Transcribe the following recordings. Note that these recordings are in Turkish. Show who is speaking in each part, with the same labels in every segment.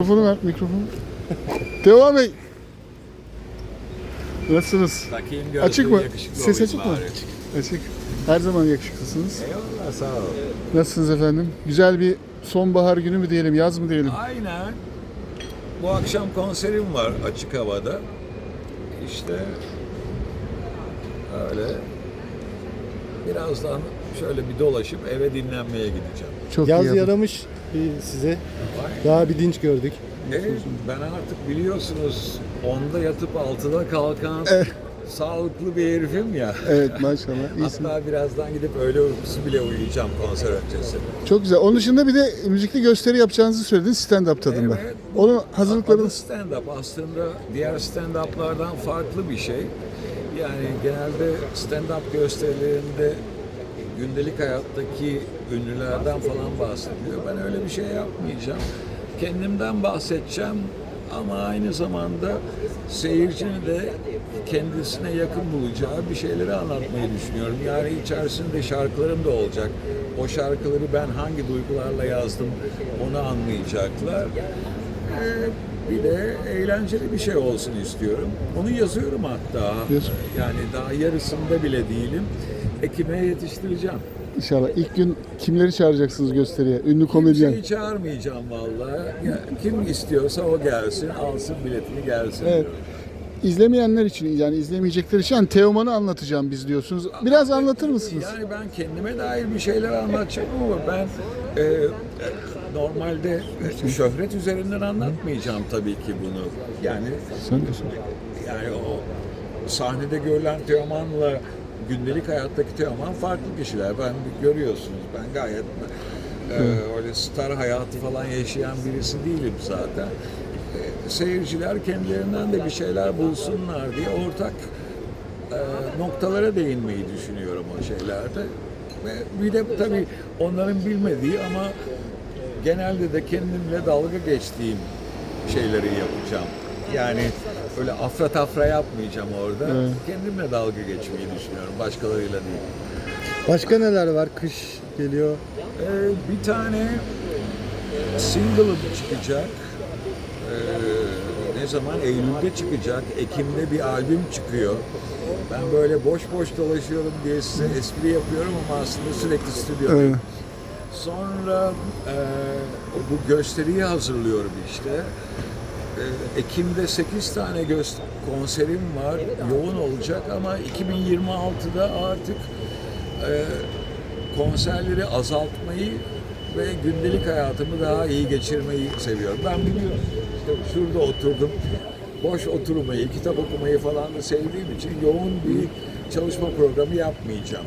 Speaker 1: Mikrofonu ver, mikrofonu. Devam Bey. Nasılsınız?
Speaker 2: Bakayım
Speaker 1: Açık mı?
Speaker 2: yakışıklı
Speaker 1: Ses
Speaker 2: olayım
Speaker 1: açık mı?
Speaker 2: bari.
Speaker 1: Açık. Her zaman yakışıklısınız.
Speaker 2: Eyvallah sağ ol.
Speaker 1: Nasılsınız efendim? Güzel bir sonbahar günü mü diyelim, yaz mı diyelim?
Speaker 2: Aynen. Bu akşam konserim var açık havada. İşte öyle. Birazdan şöyle bir dolaşıp eve dinlenmeye gideceğim.
Speaker 1: Çok
Speaker 3: Yaz
Speaker 1: iyi.
Speaker 3: yaramış bir size.
Speaker 2: Vay.
Speaker 3: Daha bir dinç gördük.
Speaker 2: E, ben artık biliyorsunuz onda yatıp altıda kalkan sağlıklı bir herifim ya.
Speaker 1: Evet maşallah. İyisin.
Speaker 2: Hatta birazdan gidip öğle uykusu bile uyuyacağım konser öncesi.
Speaker 1: Çok güzel. Onun dışında bir de müzikli gösteri yapacağınızı söylediniz stand-up tadında.
Speaker 2: Evet.
Speaker 1: Onun
Speaker 2: Adı
Speaker 1: hazırlıklarınız...
Speaker 2: stand-up aslında diğer stand-up'lardan farklı bir şey. Yani genelde stand-up gösterilerinde gündelik hayattaki ünlülerden falan bahsediliyor. Ben öyle bir şey yapmayacağım. Kendimden bahsedeceğim ama aynı zamanda seyircinin de kendisine yakın bulacağı bir şeyleri anlatmayı düşünüyorum. Yani içerisinde şarkılarım da olacak. O şarkıları ben hangi duygularla yazdım onu anlayacaklar. Ee, bir de eğlenceli bir şey olsun istiyorum. Onu yazıyorum hatta.
Speaker 1: Yaz.
Speaker 2: Yani daha yarısında bile değilim. Ekim'e yetiştireceğim.
Speaker 1: İnşallah. İlk gün kimleri çağıracaksınız gösteriye? Ünlü komedyen.
Speaker 2: Kimseyi çağırmayacağım vallahi. Ya, kim istiyorsa o gelsin, alsın biletini gelsin.
Speaker 1: Evet. İzlemeyenler için yani izlemeyecekler için yani Teoman'ı anlatacağım biz diyorsunuz. Biraz anlatır mısınız?
Speaker 2: Yani ben kendime dair bir şeyler anlatacağım ama ben e, normalde şöhret üzerinden anlatmayacağım tabii ki bunu. Yani
Speaker 1: Sen de sor.
Speaker 2: Yani o sahnede görülen Teoman'la gündelik hayattaki Teoman farklı kişiler. Ben görüyorsunuz ben gayet e, öyle star hayatı falan yaşayan birisi değilim zaten. E, seyirciler kendilerinden de bir şeyler bulsunlar diye ortak e, noktalara değinmeyi düşünüyorum o şeylerde. Ve bir de tabii onların bilmediği ama genelde de kendimle dalga geçtiğim şeyleri yapacağım. Yani öyle afra tafra yapmayacağım orada.
Speaker 1: Evet.
Speaker 2: Kendimle dalga geçmeyi düşünüyorum. Başkalarıyla değil.
Speaker 3: Başka neler var? Kış geliyor.
Speaker 2: Ee, bir tane single'ım çıkacak. Ee, ne zaman? Eylül'de çıkacak. Ekim'de bir albüm çıkıyor. Ben böyle boş boş dolaşıyorum diye size espri yapıyorum ama aslında sürekli stüdyodayım.
Speaker 1: Evet.
Speaker 2: Sonra e, bu gösteriyi hazırlıyorum işte. E, Ekim'de 8 tane göster konserim var. Yoğun olacak ama 2026'da artık e, konserleri azaltmayı ve gündelik hayatımı daha iyi geçirmeyi seviyorum. Ben biliyorum işte şurada oturdum. Boş oturmayı, kitap okumayı falan da sevdiğim için yoğun bir çalışma programı yapmayacağım.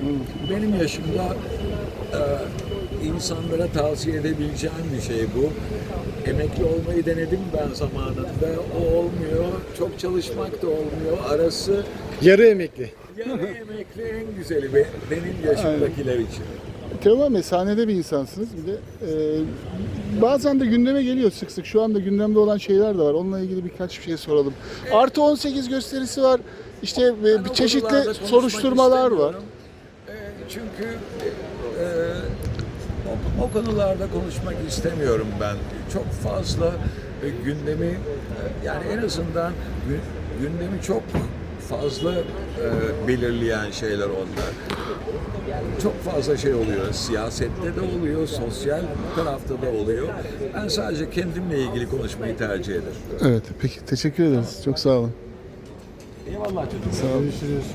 Speaker 2: Benim yaşımda e, insanlara tavsiye edebileceğim bir şey bu. Emekli olmayı denedim ben zamanında. O olmuyor. Çok çalışmak da olmuyor. Arası
Speaker 3: Yarı emekli.
Speaker 2: yarı emekli en güzeli be- benim yaşımdakiler için.
Speaker 1: Teoman Bey sahnede bir insansınız. Bir de e, bazen de gündeme geliyor sık sık. Şu anda gündemde olan şeyler de var. Onunla ilgili birkaç bir şey soralım. Artı 18 gösterisi var. İşte e,
Speaker 2: Ben
Speaker 1: çeşitli soruşturmalar var.
Speaker 2: E, çünkü e, o, o konularda konuşmak istemiyorum ben. Çok fazla e, gündemi e, yani en azından gü- gündemi çok fazla e, belirleyen şeyler onlar. Çok fazla şey oluyor. Siyasette de oluyor, sosyal tarafta da oluyor. Ben sadece kendimle ilgili konuşmayı tercih ederim.
Speaker 1: Evet peki teşekkür ederiz. Çok sağ olun.
Speaker 2: Eyvallah çocuklar.
Speaker 1: Sağ olun.
Speaker 3: Görüşürüz.